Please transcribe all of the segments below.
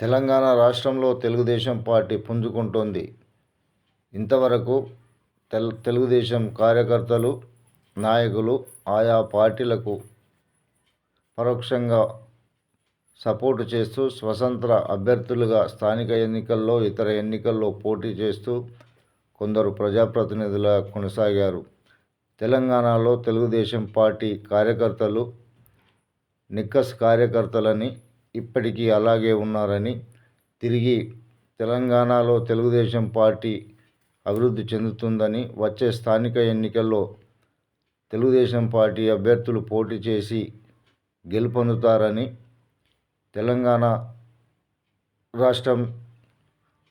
తెలంగాణ రాష్ట్రంలో తెలుగుదేశం పార్టీ పుంజుకుంటోంది. ఇంతవరకు తెల్ తెలుగుదేశం కార్యకర్తలు నాయకులు ఆయా పార్టీలకు పరోక్షంగా సపోర్టు చేస్తూ స్వతంత్ర అభ్యర్థులుగా స్థానిక ఎన్నికల్లో ఇతర ఎన్నికల్లో పోటీ చేస్తూ కొందరు ప్రజాప్రతినిధులుగా కొనసాగారు. తెలంగాణలో తెలుగుదేశం పార్టీ కార్యకర్తలు నిక్కస్ కార్యకర్తలని ఇప్పటికీ అలాగే ఉన్నారని తిరిగి తెలంగాణలో తెలుగుదేశం పార్టీ అభివృద్ధి చెందుతుందని వచ్చే స్థానిక ఎన్నికల్లో తెలుగుదేశం పార్టీ అభ్యర్థులు పోటీ చేసి గెలుపొందుతారని తెలంగాణ రాష్ట్రం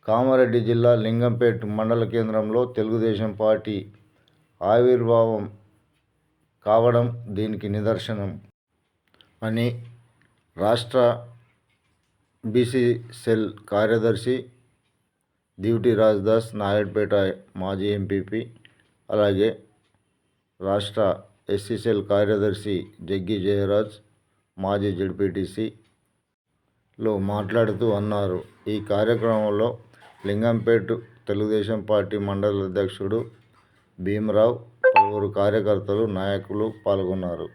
కామారెడ్డి జిల్లా లింగంపేట్ మండల కేంద్రంలో తెలుగుదేశం పార్టీ ఆవిర్భావం కావడం దీనికి నిదర్శనం అని రాష్ట్ర బీసీ సెల్ కార్యదర్శి దివిటి రాజ్దాస్ నాయుడుపేట మాజీ ఎంపీపీ అలాగే రాష్ట్ర ఎస్సీ సెల్ కార్యదర్శి జగ్గి జయరాజ్ మాజీ జడ్పీటీసీలో మాట్లాడుతూ అన్నారు. ఈ కార్యక్రమంలో లింగంపేట్ తెలుగుదేశం పార్టీ మండల అధ్యక్షుడు భీమరావు పలువురు కార్యకర్తలు నాయకులు పాల్గొన్నారు.